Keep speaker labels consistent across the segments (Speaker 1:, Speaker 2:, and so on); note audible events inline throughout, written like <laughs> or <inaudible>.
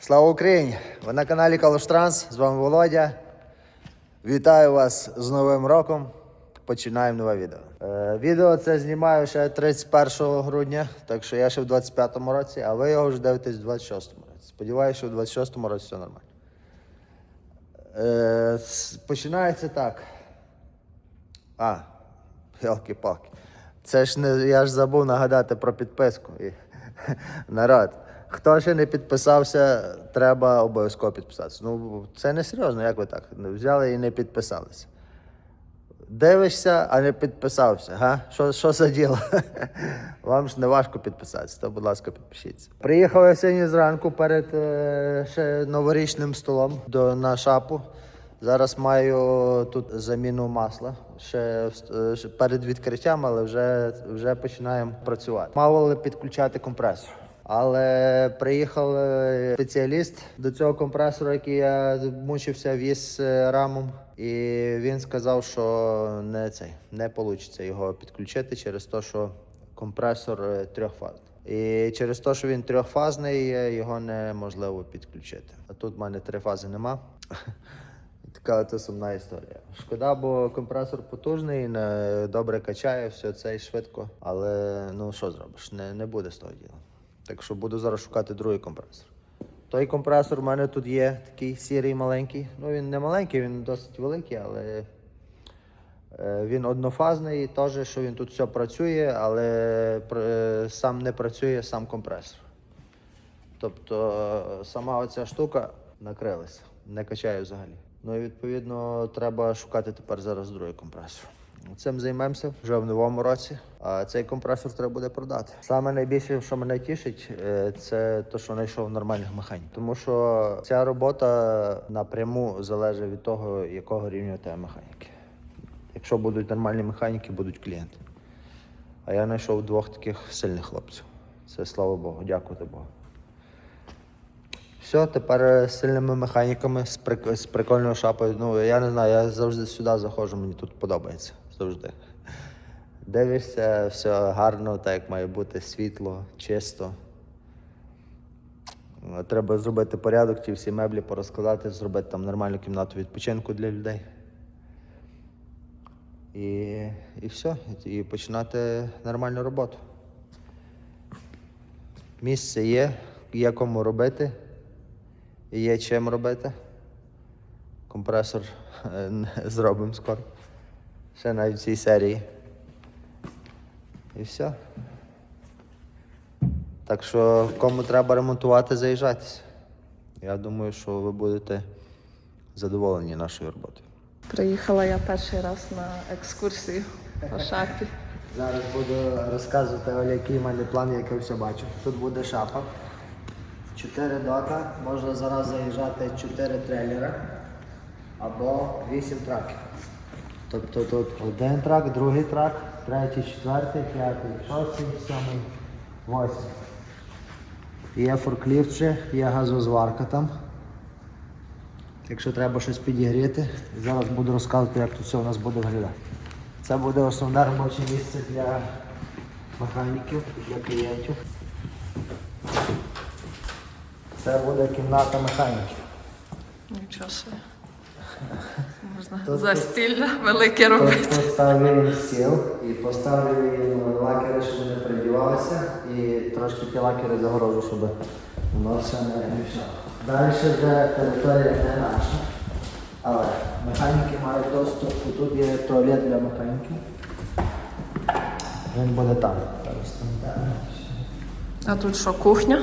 Speaker 1: Слава Україні! Ви на каналі Калуштранс, з вами Володя. Вітаю вас з Новим роком. Починаємо нове відео. Е, відео це знімаю ще 31 грудня, так що я ще в 25-му році, а ви його вже дивитесь в 26-му році. Сподіваюся, що в 26-му році все нормально. Е, починається так. А, палки-палки. Це ж не я ж забув нагадати про підписку. І, <laughs> народ. Хто ще не підписався, треба обов'язково підписатися. Ну, це не серйозно, як ви так? Взяли і не підписалися. Дивишся, а не підписався. Га? Що, що за діло? <laughs> Вам ж не важко підписатися, то, будь ласка, підпишіться. Приїхав я сьогодні зранку перед е, ще новорічним столом до, на шапу. Зараз маю тут заміну масла ще, е, ще перед відкриттям, але вже, вже починаємо працювати. Мали підключати компресор. Але приїхав е, спеціаліст до цього компресора, який я мучився віз е, рамом, і він сказав, що не цей не вийде його підключити через те, що компресор е, трьохфазний. І через те, що він трьохфазний, його неможливо підключити. А тут в мене три фази нема. <laughs> Така це сумна історія. Шкода, бо компресор потужний, добре качає, все це і швидко. Але ну що зробиш, не, не буде з того діла. Так що буду зараз шукати другий компресор. Той компресор в мене тут є, такий сірий маленький. Ну він не маленький, він досить великий, але е, він однофазний, теж, що він тут все працює, але е, сам не працює сам компресор. Тобто е, сама оця штука накрилася, не качає взагалі. Ну і відповідно треба шукати тепер зараз другий компресор. Цим займемося вже в новому році. А цей компресор треба буде продати. Саме найбільше, що мене тішить, е, це те, що знайшов нормальних механіків. Тому що ця робота напряму залежить від того, якого рівня тебе механіки. Якщо будуть нормальні механіки, будуть клієнти. А я знайшов двох таких сильних хлопців. Це слава Богу, дякувати Богу. Все, тепер е, з сильними механіками, з прикольною шапою. Ну, я не знаю, я завжди сюди заходжу, мені тут подобається. Завжди. Дивишся, все гарно, так як має бути, світло, чисто. Треба зробити порядок, ті всі меблі порозкладати, зробити там нормальну кімнату відпочинку для людей. І, і все, і починати нормальну роботу. Місце є, є кому робити, і є чим робити. Компресор е, <laughs> зробимо скоро. Ще навіть в цій серії. І все. Так що, кому треба ремонтувати, заїжджайтеся. Я думаю, що ви будете задоволені нашою роботою.
Speaker 2: Приїхала я перший раз на екскурсію по шапі.
Speaker 1: Зараз буду розказувати, Оля, який в мене план, як я все бачу. Тут буде шапа. Чотири дока, можна зараз заїжджати чотири трейлера або вісім траків. Тобто тут один трак, другий трак, третій, четвертий, п'ятий, шостий, сьомий, восьмий. Є форкліфт ще, є газозварка там. Якщо треба щось підігріти, зараз буду розказувати, як тут все у нас буде виглядати. Це буде основне робоче місце для механіків, для клієнтів. Це буде кімната механіків.
Speaker 2: Нічого собі. <laughs> Можна застілля велике робити.
Speaker 1: поставлю їм стіл і поставлю їм лакери, щоб вони придівалися, і трошки ті лакери загорожу, щоб воно все не мішало. Далі вже територія не наша. Але механіки мають доступ, тут є туалет для механіків. Він буде там.
Speaker 2: А тут що, кухня?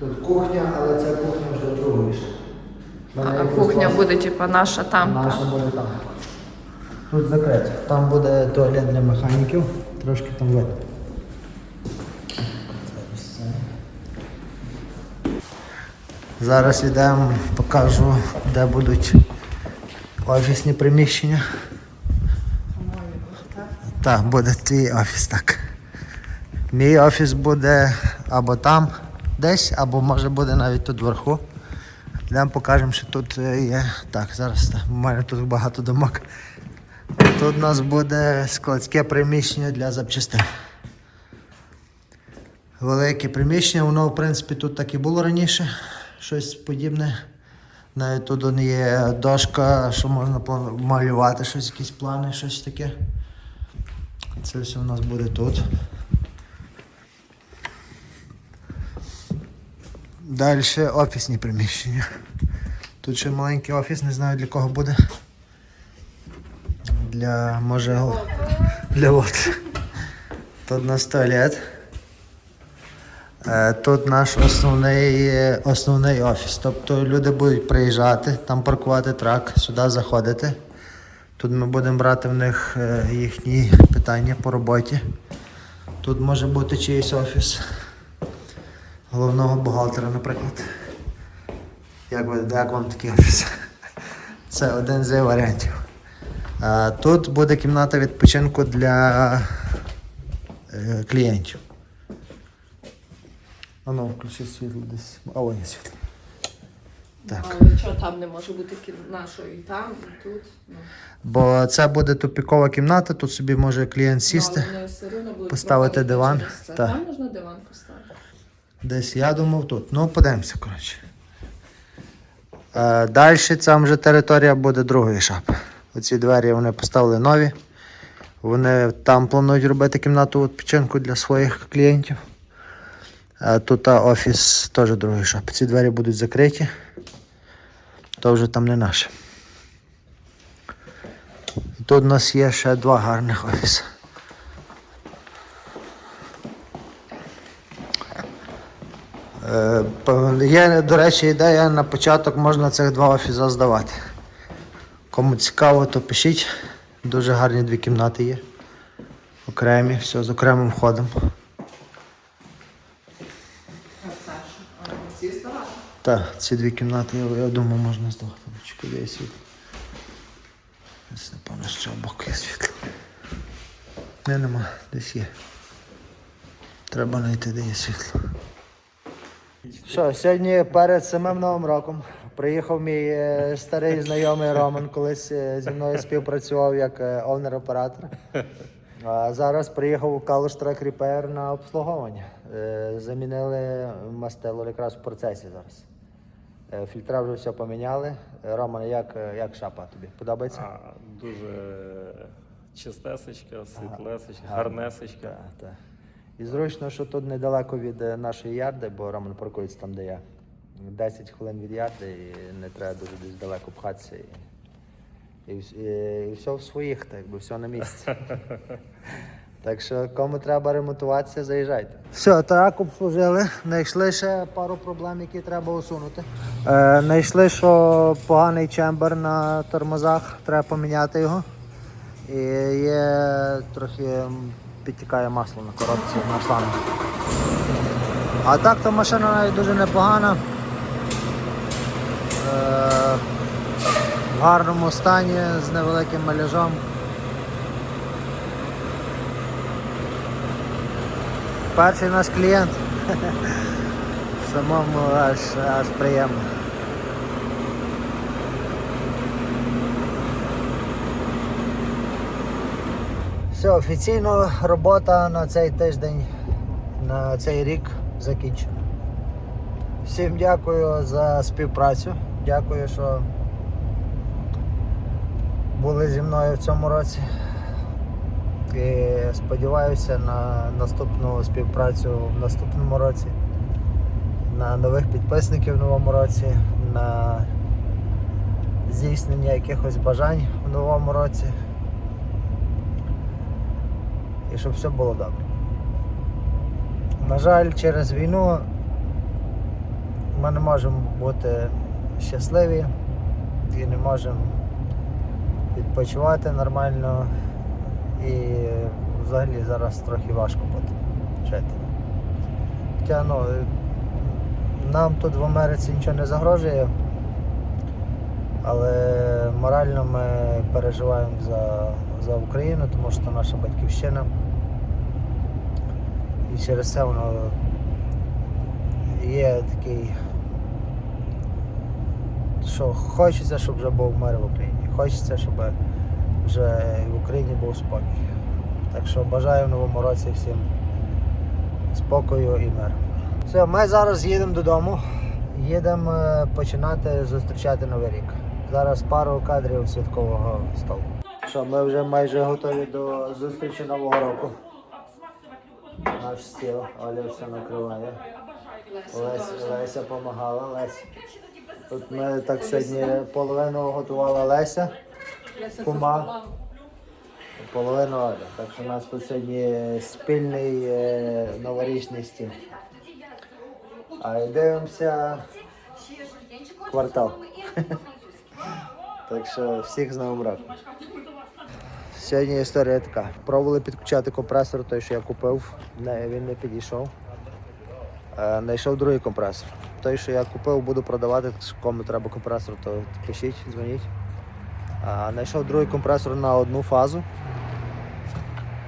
Speaker 1: Тут кухня, але це кухня вже другої.
Speaker 2: А кухня буде, типа, наша там.
Speaker 1: Наша буде там. Тут закрито. Там буде туалет для механіків, трошки там видно. Зараз йдемо, покажу, де будуть офісні приміщення. Так, буде твій офіс, так. Мій офіс буде або там десь, або може буде навіть тут вверху. Йдемо покажемо, що тут е, є. Так, зараз у мене тут багато думок. Тут у нас буде складське приміщення для запчастин. Велике приміщення, воно в принципі тут так і було раніше. щось подібне. Навіть тут є дошка, що можна малювати щось, якісь плани, щось таке. Це все у нас буде тут. Далі офісні приміщення. Тут ще маленький офіс, не знаю для кого буде. Для може для от. Тут у нас туалет. Е, Тут наш основний, основний офіс. Тобто люди будуть приїжджати, там паркувати трак, сюди заходити. Тут ми будемо брати в них е, їхні питання по роботі. Тут може бути чийсь офіс головного бухгалтера, наприклад. Як, ви, як вам такий офіс? Це один з варіантів. Тут буде кімната відпочинку для е, клієнтів. А ну, включи світло десь. А є світло. Так.
Speaker 2: Але що там не може бути нашої і там, і тут. Ну,
Speaker 1: Бо це буде тупікова кімната, тут собі може клієнт сісти.
Speaker 2: Ну, будуть
Speaker 1: поставити диван. Так.
Speaker 2: Там можна диван поставити.
Speaker 1: Десь я думав тут. Ну, подивимося, коротше. Е, далі там вже територія буде другої шапи. Оці двері вони поставили нові. Вони там планують робити кімнату відпочинку для своїх клієнтів. А тут офіс теж другої шапи. Ці двері будуть закриті. То вже там не наше. Тут у нас є ще два гарних офіси. Е, по- Є, до речі, ідея на початок можна цих два офіси здавати. Кому цікаво, то пишіть. Дуже гарні дві кімнати є. Окремі, все з окремим входом. Так, ці дві кімнати, я, думаю, можна здавати. Чекай, є світло. Десь, напевно, з цього боку є світло. Не, нема, десь є. Треба знайти, де є світло. Що, сьогодні перед самим Новим роком приїхав мій е, старий знайомий Роман, колись е, зі мною співпрацював як овнер-оператор. А зараз приїхав у Калуш Трек Repair на обслуговування. Е, Замінили мастило якраз в процесі зараз. Фільтра вже все поміняли. Роман, як, як шапа тобі? Подобається?
Speaker 3: А, дуже чистесечка, світлесечка, гарнесечка.
Speaker 1: Так, так. І зручно, що тут недалеко від е, нашої ярди, бо Роман паркується там, де я. 10 хвилин від ярди і не треба дуже десь далеко пхатися. І, і, і, і все в своїх, так якби все на місці. <laughs> Так що кому треба ремонтуватися, заїжджайте. Все, так обслужили. Знайшли ще пару проблем, які треба усунути. Е, знайшли, що поганий чембер на тормозах, треба поміняти його. І є трохи підтікає масло на коробці на шлангу. А так то машина навіть дуже непогана. Е, в гарному стані з невеликим маляжом. Перший наш клієнт. <laughs> Самому аж, аж приємно. Все, офіційно робота на цей тиждень, на цей рік закінчена. Всім дякую за співпрацю. Дякую, що були зі мною в цьому році. І сподіваюся на наступну співпрацю в наступному році, на нових підписників в новому році, на здійснення якихось бажань в новому році. І щоб все було добре. На жаль, через війну ми не можемо бути щасливі і не можемо відпочивати нормально. І взагалі зараз трохи важко буде жити. Хоча ну, нам тут в Америці нічого не загрожує, але морально ми переживаємо за, за Україну, тому що це наша батьківщина. І через це воно є такий, що хочеться, щоб вже був мир в Україні. Хочеться, щоб вже в Україні був спокій. Так що бажаю в новому році всім спокою і миру. Все, ми зараз їдемо додому. їдемо е, починати зустрічати Новий рік. Зараз пару кадрів святкового столу. Що, ми вже майже готові до зустрічі Нового року. Наш стіл, Оля все накриває. Леся, Леся допомагала. Леся. Тут ми так сьогодні половину готувала Леся, кума, половину Оля. Так що у нас тут сьогодні спільний е, новорічний стіл. А дивимося квартал. Так що всіх з Новим роком. Сьогодні історія така. Пробували підключати компресор, той, що я купив, не, він не підійшов. Е, Знайшов другий компресор. Той, що я купив, буду продавати, кому треба компресор, то пишіть, дзвоніть. Знайшов другий компресор на одну фазу.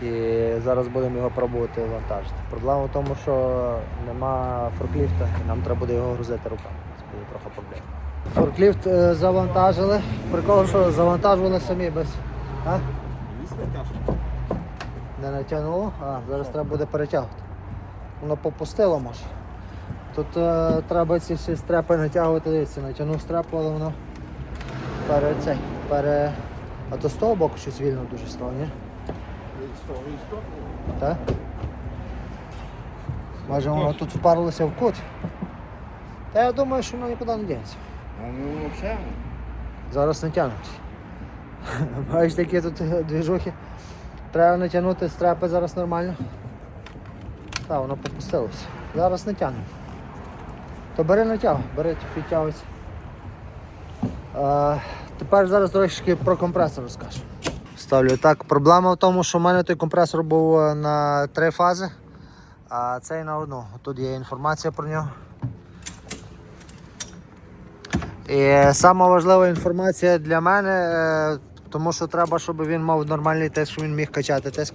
Speaker 1: І зараз будемо його пробувати вантажити. Проблема в тому, що нема форкліфта, і нам треба буде його грузити руками. Це буде трохи проблема. Форкліфт е, завантажили. Прикол, що завантажували самі без. А? Не натягнуло? А, зараз треба буде перетягувати. Воно попустило може. Тут е, треба ці всі стрепи натягувати, дивіться, натягнув стрепу, але воно пере цей, пере. А то з того боку щось вільно дуже стало, ні? Так? Може воно тут впарилося в кут. Та я думаю, що воно нікуди не дінеться.
Speaker 4: Ну, взагалі.
Speaker 1: Зараз натягнуть. <laughs> Бачиш, такі тут двіжухи. Треба натягнути стрепи зараз нормально. Так, воно попустилося. Зараз натягнемо. То бери натягуй, бери підтягуйся. Е, тепер зараз трошки про компресор розкажу. Ставлю так. Проблема в тому, що в мене той компресор був е, на три фази, а цей на одну. Тут є інформація про нього. І сама важлива інформація для мене, е, тому що треба, щоб він мав нормальний тиск, щоб він міг качати тиск.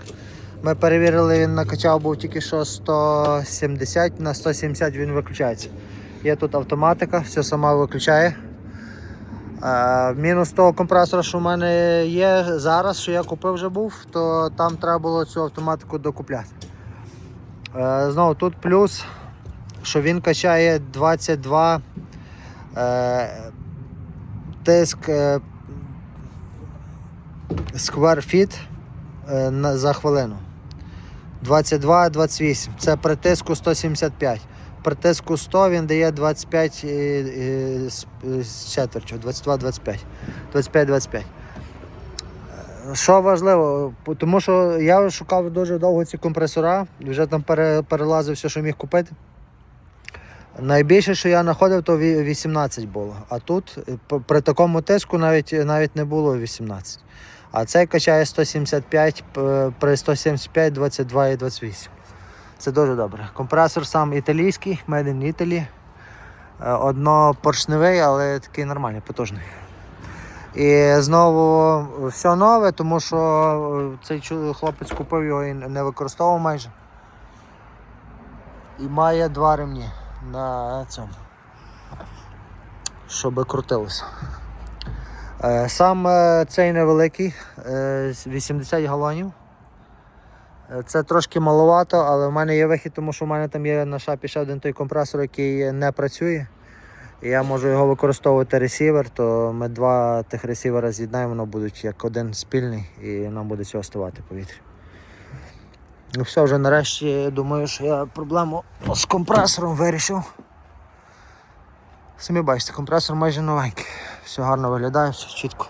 Speaker 1: Ми перевірили, він накачав був тільки що 170, на 170 він виключається. Є тут автоматика, все сама виключає. Е, Мінус того компресора, що в мене є зараз, що я купив вже був, то там треба було цю автоматику докупляти. Е, Знову тут плюс, що він качає 22 е, тиск е, feet е, за хвилину. 22-28. Це при тиску 175. При тиску 100 він дає 25 і, і, з, четвертю, 22-25. 25-25. Е, Що важливо, тому що я шукав дуже довго ці компресора, вже там перелазив все, що міг купити. Найбільше, що я знаходив, то 18 було. А тут е, при такому тиску навіть, навіть не було 18. А цей качає 175, при 175 22 і 28. Це дуже добре. Компресор сам італійський, made in Italy. Е, Однопоршневий, але такий нормальний, потужний. І знову все нове, тому що е, цей хлопець купив його і не використовував майже. І має два ремні на цьому. Щоб крутилося. Е, Сам е, цей невеликий, е, 80 галонів. Е, Це трошки маловато, але в мене є вихід, тому що в мене там є на шапі ще один той компресор, який не працює. Я можу його використовувати ресівер, то ми два тих ресівера з'єднаємо, воно будуть як один спільний і нам буде цього ставати повітря. Ну все, вже нарешті думаю, що я проблему з компресором вирішив. Самі бачите, компресор майже новенький. Все гарно виглядає, все чітко.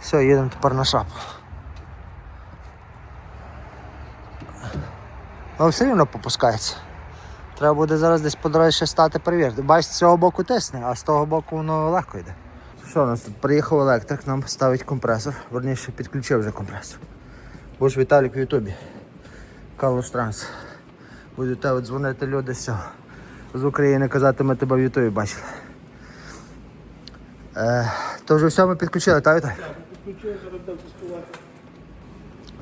Speaker 1: Все, їдемо тепер на шап. Ну все рівно попускається. Треба буде зараз десь по дорозі ще стати перевірити. Бачите, з цього боку тисне, а з того боку воно легко йде. Що у нас тут? Приїхав електрик, нам ставить компресор. Верніше підключив вже компресор. Будеш Віталік в Ютубі. Калуш Транс. Будуть тебе дзвонити люди з. З України казати, ми тебе в Ютубі бачили. Е, то вже все ми підключили, так, Віталій?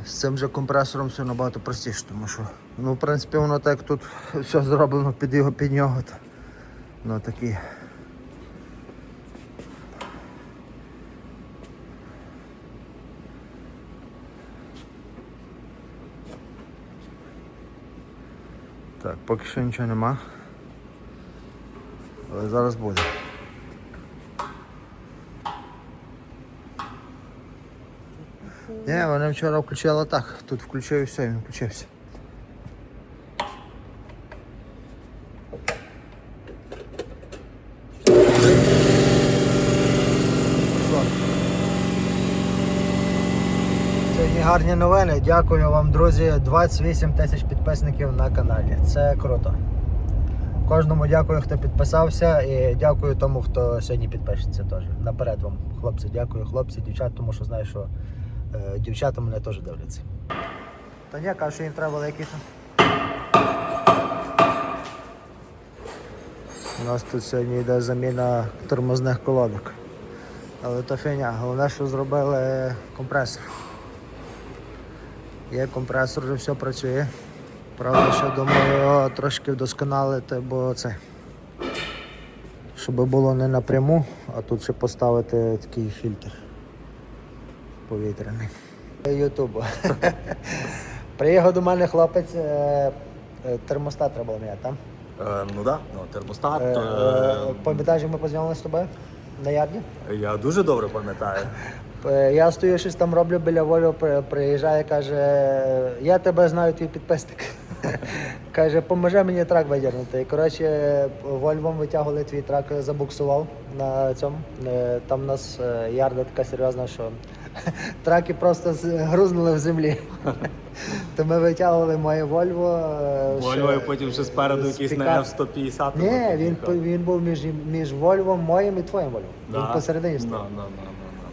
Speaker 1: З цим же компресором все набагато простіше, тому що, ну, в принципі, воно так тут все зроблено під його під нього. То, ну, такі. Так, поки що нічого нема. Але зараз буде. Ні, вони вчора включили так. Тут включив і все, він включився. Що? Сьогодні гарні новини. Дякую вам, друзі. 28 тисяч підписників на каналі. Це круто. Кожному дякую, хто підписався, і дякую тому, хто сьогодні підпишеться теж. Наперед вам, хлопці, дякую, хлопці, дівчат, тому що знаю, що е, дівчата мене теж дивляться. Та ні, кажу, що їм треба великий. У нас тут сьогодні йде заміна тормозних колодок. Але то фігня. Головне, що зробили компресор. Є компресор, вже все працює. Правда, ще думаю його трошки вдосконалити, бо це. Щоб було не напряму, а тут ще поставити такий фільтр повітряний. Ютубу. Приїхав до мене хлопець, е, е, термостат треба було міняти, там?
Speaker 4: Е, ну да, ну, термостат.
Speaker 1: Е,
Speaker 4: е,
Speaker 1: е, Пам'ятаєш, як ми познайомилися з тобою на ярді?
Speaker 4: я дуже добре пам'ятаю.
Speaker 1: Е, Я стою щось там роблю біля Вольво, приїжджає, каже, я тебе знаю, твій підписник. <laughs> каже, поможи мені трак видірнути. І коротше, Вольвом витягували твій трак, забуксував на цьому. Е, Там у нас е, ярда така серйозна, що <laughs> траки просто грузнули в землі. <laughs> То ми витягували моє Вольво.
Speaker 4: Вольво, і потім ще спереду якийсь на. F-150.
Speaker 1: Ні, він, він був між, між Вольвом моїм і твоїм Вольвом. Він посередині стояв.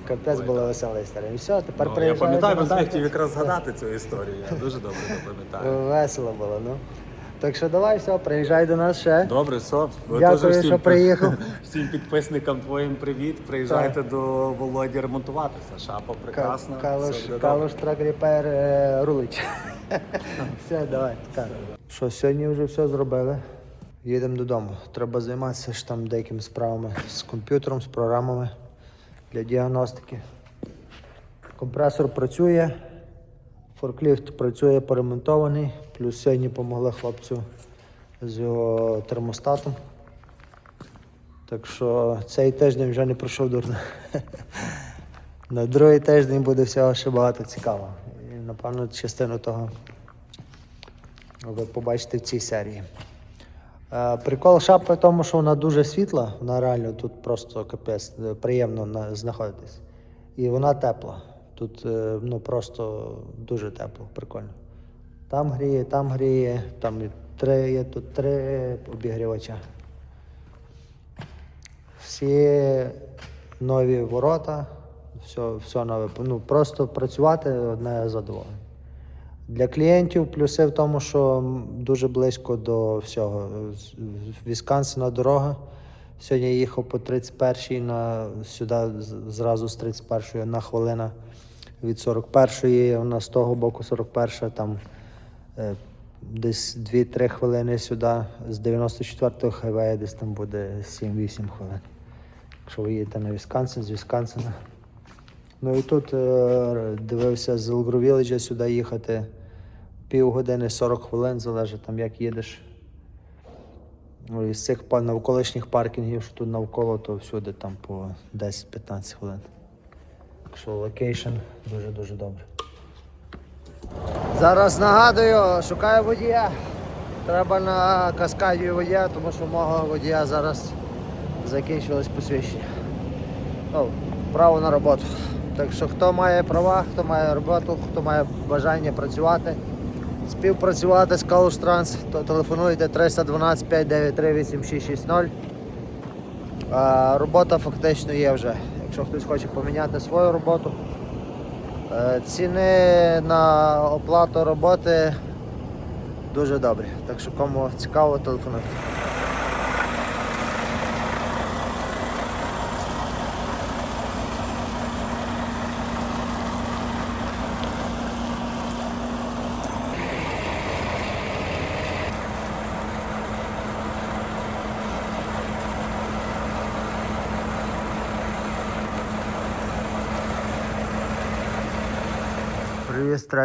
Speaker 4: Ну, ну, ну, ну.
Speaker 1: Капець була весела історія. І все, тепер
Speaker 4: Ну, я
Speaker 1: приїжджаю.
Speaker 4: пам'ятаю, пам'ятаю,
Speaker 1: в
Speaker 4: хотів якраз згадати цю історію. Я дуже добре це пам'ятаю.
Speaker 1: Весело було, ну. Так що давай, все, приїжджай до нас ще.
Speaker 4: Добре, все. Ви
Speaker 1: Дякую,
Speaker 4: теж всім,
Speaker 1: що приїхав. <laughs>
Speaker 4: Всім підписникам твоїм привіт. Приїжджайте до Володі ремонтуватися. Шапа прекрасна.
Speaker 1: Калуш,
Speaker 4: все буде
Speaker 1: Калуш трак репер е, рулить. <laughs> все, давай. Так. Що, сьогодні вже все зробили. Їдемо додому. Треба займатися ж там деякими справами з комп'ютером, з програмами для діагностики. Компресор працює, форкліфт працює поремонтований, плюс сьогодні допомогли хлопцю з його термостатом. Так що цей тиждень вже не пройшов дурно. На другий тиждень буде всього ще багато цікавого. І напевно частину того ви побачите в цій серії. Е, Прикол шапки в тому, що вона дуже світла, вона реально тут просто капець е, приємно знаходитись. І вона тепла. Тут е, ну, просто дуже тепло, прикольно. Там гріє, там гріє, там три, є тут три обігрівача. Всі нові ворота, все, все нове. Ну, просто працювати одне задоволення. Для клієнтів плюси в тому, що дуже близько до всього. Вісконсина дорога. Сьогодні я їхав по 31-й на сюди зразу з 31-ї на хвилина від 41-ї, у нас з того боку 41-та, там е, десь 2-3 хвилини сюди, з 94-го хайвея десь там буде 7-8 хвилин. Якщо ви їдете на Вісконсин, з Вісконсина. Ну і тут е, дивився з Елгровіледжа сюди їхати півгодини, 40 хвилин, залежить там як їдеш. Ну, із цих навколишніх паркінгів, що тут навколо, то всюди там по 10-15 хвилин. Так що локейшн дуже-дуже добре. Зараз нагадую, шукаю водія. Треба на каскаді водія, тому що мого водія зараз закінчилось посвідчення. Право на роботу. Так що хто має права, хто має роботу, хто має бажання працювати, співпрацювати з Калуш Транс, то телефонуйте 312 593 8660. Робота фактично є вже. Якщо хтось хоче поміняти свою роботу. Е, Ціни на оплату роботи дуже добрі. Так що кому цікаво, телефонуйте.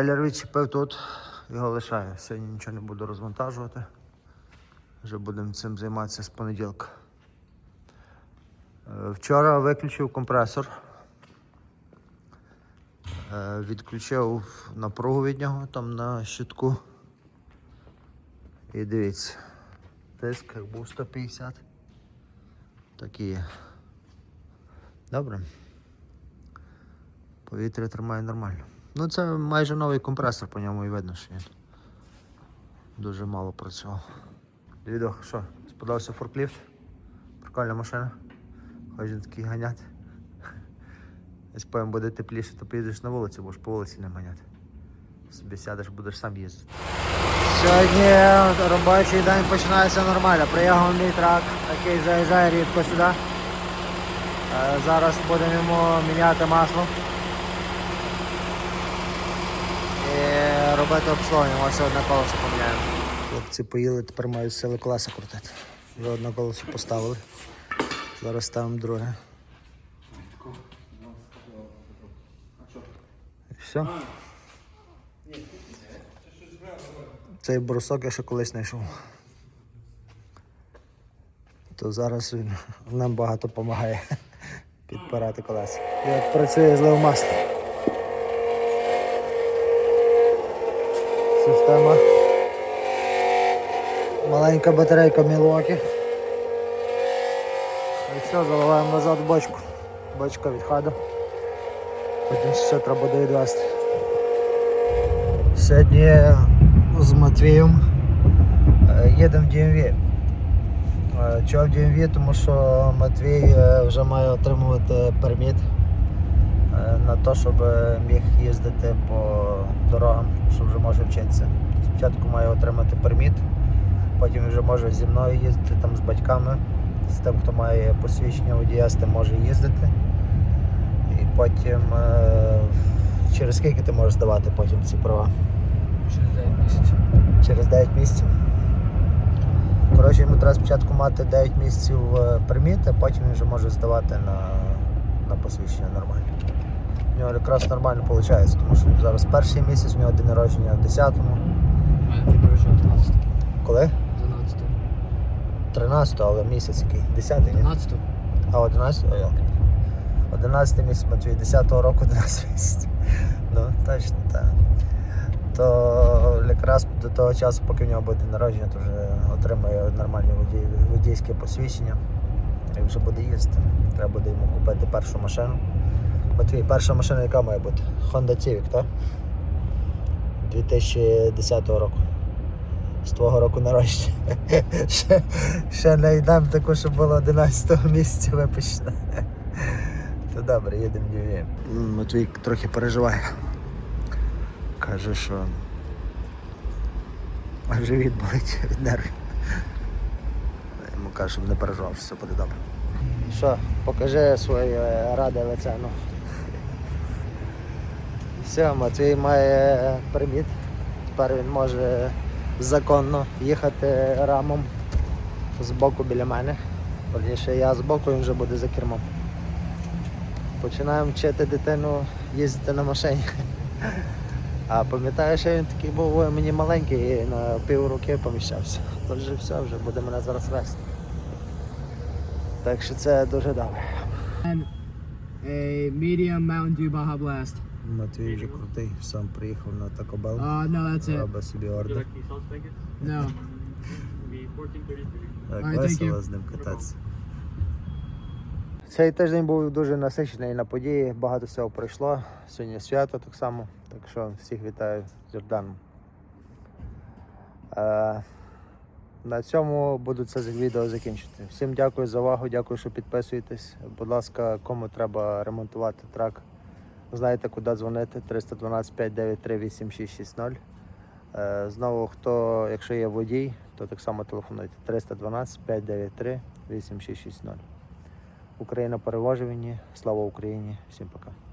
Speaker 1: Трейлер відчепив тут, його лишаю. Сьогодні нічого не буду розвантажувати. Вже будемо цим займатися з понеділка. Е, Вчора виключив компресор. Е, Відключив напругу від нього там на щитку. І дивіться, тиск був 150. Так є. Добре. Повітря тримає нормально. Ну це майже новий компресор, по ньому і видно, що він дуже мало працював. Відео, що, сподобався форкліфт? Прикольна машина. Хочеш такий ганяти. Десь потім буде тепліше, то поїдеш на вулицю, будеш по вулиці не ганяти. Собі сядеш, будеш сам їздити. Сьогодні робочий день починається нормально. Приїхав мій трак, такий заїжджає рідко сюди. Е, Зараз будемо йому міняти масло. І робити обслуговування. Ось одне колесо поміняємо. Хлопці поїли, тепер мають сили колеса крутити. Вже одне колесо поставили. Зараз ставимо друге. І все. Цей брусок я ще колись знайшов. То зараз він нам багато допомагає підпирати колеса. Як працює злив масло. Система. Маленька батарейка Мілокі. І все, заливаємо назад в бочку. Бочка відходу. Потім все треба буде відвести. Сьогодні з Матвієм е, їдемо в DMV. Е, Чого в DMV? Тому що Матвій е, вже має отримувати перміт на те, щоб міг їздити по дорогам, що вже може вчитися. Спочатку має отримати перміт, потім вже може зі мною їздити там з батьками, з тим, хто має посвідчення водія, з тим може їздити. І потім е, через скільки ти можеш здавати потім ці права?
Speaker 5: Через 9 місяців.
Speaker 1: Через 9 місяців. Коротше, йому треба спочатку мати 9 місяців е, перміт, а потім він вже може здавати на, на посвідчення нормально. У нього якраз нормально виходить, тому що зараз перший місяць, у нього день народження в 10-му.
Speaker 5: У мене день народження 12.
Speaker 1: Коли?
Speaker 5: 12.
Speaker 1: 13, але місяць який? 10 ні?
Speaker 5: 12.
Speaker 1: А 11? О, йолки. 11 місяць Матвій, 10-го року 11 місяців. Ну, точно, так. То якраз до того часу, поки в нього буде день народження, то вже отримає нормальне водій, водійське посвідчення. І вже буде їздити. Треба буде йому купити першу машину. Матвій, перша машина яка має бути? Honda Civic, так? 2010 року. З твого року народження. <laughs> ще, ще не йдемо таку, щоб було 11 місяця випущено. <laughs> То добре, їдемо в Нью-Йорк. Матвій трохи переживає. Каже, що живіт болить від нервів. Я Йому кажу, щоб не переживав, що все буде добре. Що, покажи своє раде лице. Ну. Все, Матвій має приміт. Тепер він може законно їхати рамом з боку біля мене. Верніше я з боку, він вже буде за кермом. Починаємо вчити дитину їздити на машині. А пам'ятаєш, що він такий був мені маленький і на пів руки поміщався. Тож вже все, вже буде мене зараз вести. Так що це дуже добре.
Speaker 5: And a medium Mountain Dew Baja Blast.
Speaker 1: Матвій вже крутий, сам приїхав на Taco Bell.
Speaker 5: Uh, no, that's it.
Speaker 1: Робить собі ордер. <laughs>
Speaker 5: No.
Speaker 1: Так, весело з ним кататися. Цей тиждень був дуже насичений на події, багато всього пройшло. Сьогодні свято так само, так що всіх вітаю з Йорданом. Е, на цьому буду це відео закінчити. Всім дякую за увагу, дякую, що підписуєтесь. Будь ласка, кому треба ремонтувати трак, знаєте, куди дзвонити 312 593 8660. Е, Знову, хто, якщо є водій, то так само телефонуйте 312 593 8660. Україна перевожені. Слава Україні! Всім пока.